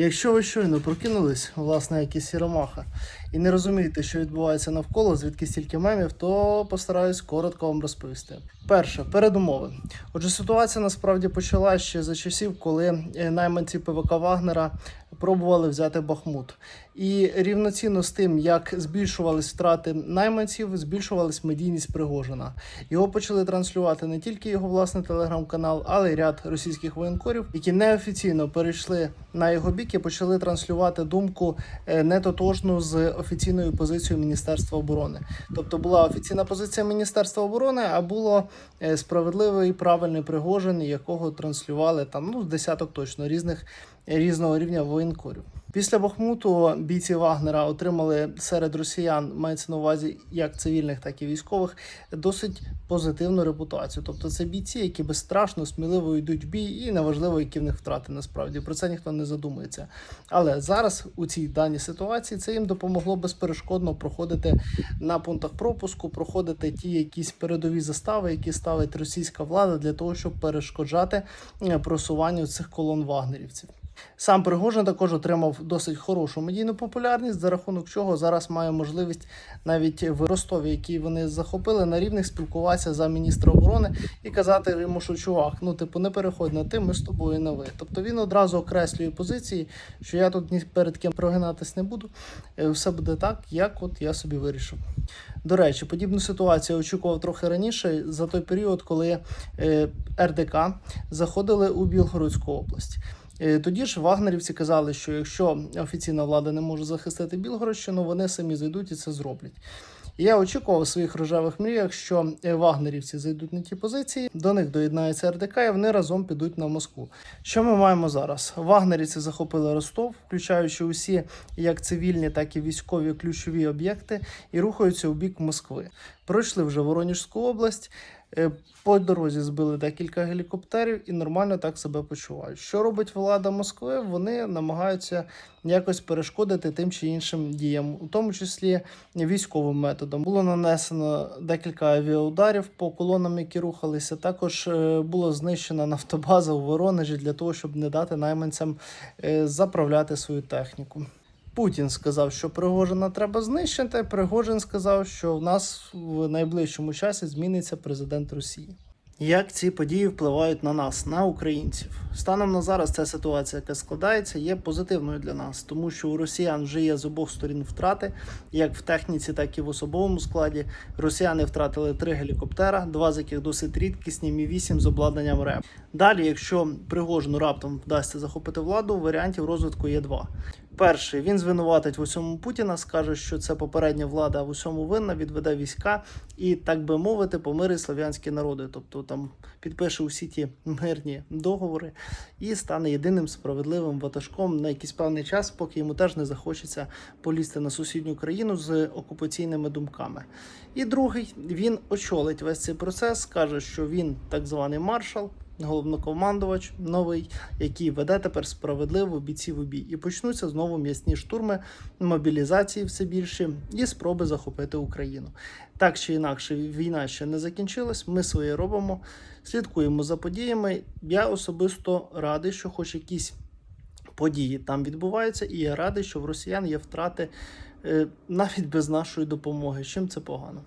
Якщо ви щойно прокинулись, власне, як і сіромаха, і не розумієте, що відбувається навколо, звідки стільки мемів, то постараюсь коротко вам розповісти. Перше, передумови. Отже, ситуація насправді почалася ще за часів, коли е, найманці ПВК Вагнера пробували взяти Бахмут. І рівноцінно з тим, як збільшувались втрати найманців, збільшувалась медійність Пригожина. Його почали транслювати не тільки його власний телеграм-канал, але й ряд російських воєнкорів, які неофіційно перейшли на його бік і почали транслювати думку не тотожну з офіційною позицією Міністерства оборони. Тобто була офіційна позиція Міністерства оборони, а було е, справедливий і правильний Пригожин, якого транслювали там ну десяток точно різних різного рівня воєнкорів. Після Бахмуту бійці Вагнера отримали серед росіян, мається на увазі як цивільних, так і військових, досить позитивну репутацію. Тобто це бійці, які безстрашно, сміливо йдуть в бій, і неважливо, які в них втрати насправді про це ніхто не задумується. Але зараз у цій даній ситуації це їм допомогло безперешкодно проходити на пунктах пропуску, проходити ті якісь передові застави, які ставить російська влада для того, щоб перешкоджати е, просуванню цих колон вагнерівців. Сам Пригожин також отримав досить хорошу медійну популярність, за рахунок чого зараз має можливість навіть в Ростові, який вони захопили, на рівних спілкуватися за міністра оборони і казати йому, що чувак, ну типу, не переходь на ти, ми з тобою на ви. Тобто він одразу окреслює позиції, що я тут ні перед ким прогинатись не буду. е, Все буде так, як от я собі вирішив. До речі, подібну ситуацію я очікував трохи раніше, за той період, коли е, РДК заходили у Білгородську область. Е, Тоді ж вагнерівці казали, що якщо офіційна влада не може захистити Білгородщину, вони самі зайдуть і це зроблять. І Я очікував у своїх рожевих мріях, що е, вагнерівці зайдуть на ті позиції, до них доєднається РДК, і вони разом підуть на Москву. Що ми маємо зараз? Вагнерівці захопили Ростов, включаючи усі як цивільні, так і військові ключові об'єкти, і рухаються у бік Москви. Пройшли вже Воронежську область. Е, По дорозі збили декілька гелікоптерів і нормально так себе почувають. Що робить влада Москви? Вони намагаються якось перешкодити тим чи іншим діям, у тому числі військовим методом. Було нанесено декілька авіаударів по колонам, які рухалися. Також е, було знищена нафтобаза у Воронежі для того, щоб не дати найманцям е, заправляти свою техніку. Путін сказав, що Пригожина треба знищити. Пригожин сказав, що в нас в найближчому часі зміниться президент Росії. Як ці події впливають на нас, на українців? Станом на зараз ця ситуація, яка складається, є позитивною для нас, тому що у росіян вже є з обох сторін втрати, як в техніці, так і в особовому складі. Росіяни втратили три гелікоптера, два з яких досить рідкісні, мі 8 з обладнанням РЕП. Далі, якщо Пригожину раптом вдасться захопити владу, варіантів розвитку є два. Перший він звинуватить в усьому Путіна, скаже, що це попередня влада в усьому винна, відведе війська і, так би мовити, помирить слов'янські народи. Тобто там підпише усі ті мирні договори і стане єдиним справедливим ватажком на якийсь певний час, поки йому теж не захочеться полізти на сусідню країну з окупаційними думками. І другий він очолить весь цей процес, скаже, що він так званий маршал головнокомандувач новий, який веде тепер справедливо бійців у бій. І почнуться знову м'ясні штурми, мобілізації все більше і спроби захопити Україну. Так чи інакше, війна ще не закінчилась. Ми своє робимо, слідкуємо за подіями. Я особисто радий, що хоч якісь події там відбуваються, і я радий, що в росіян є втрати е, навіть без нашої допомоги. Чим це погано?